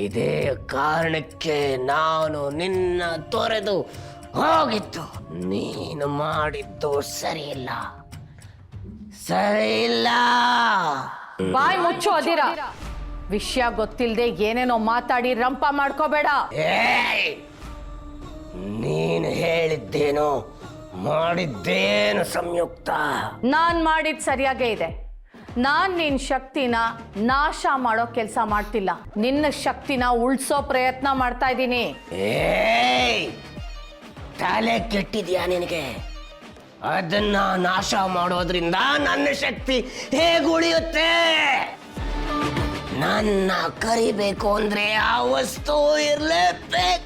ಇದೇ ಕಾರಣಕ್ಕೆ ನಾನು ನಿನ್ನ ತೊರೆದು ಹೋಗಿತ್ತು ನೀನು ಮಾಡಿದ್ದು ಸರಿಯಿಲ್ಲ. ಸರಿಯಿಲ್ಲ. ಬಾಯ್ ಮುಚ್ಚು ಅದಿರ. ವಿಷಯ ಗೊತ್ತಿಲ್ಲದೆ ಏನೇನೋ ಮಾತಾಡಿ ರಂಪ ಮಾಡ್ಕೋಬೇಡ. ಏಯ್! ನೀನು ಹೇಳಿದ್ದೇನು ಮಾಡಿದ್ದೇನು ಸಂಯುಕ್ತ? ನಾನ್ ಮಾಡಿದ್ ಸರಿಯಾಗೇ ಇದೆ. ನಾನ್ ನಿನ್ ಶಕ್ತಿನ ನಾಶ ಮಾಡೋ ಕೆಲಸ ಮಾಡ್ತಿಲ್ಲ. ನಿನ್ನ ಶಕ್ತಿನ ಉಳ್ಸೋ ಪ್ರಯತ್ನ ಮಾಡ್ತಾ ಇದ್ದೀನಿ. ತಲೆ ಕೆಟ್ಟಿದ್ಯಾ ನಿನಗೆ? ಅದನ್ನ ನಾಶ ಮಾಡೋದ್ರಿಂದ ನನ್ನ ಶಕ್ತಿ ಹೇಗುಳಿಯುತ್ತೆ ನನ್ನ ಕರಿಬೇಕು ಅಂದ್ರೆ ಆ ವಸ್ತು ಇರಲೇಬೇಕು.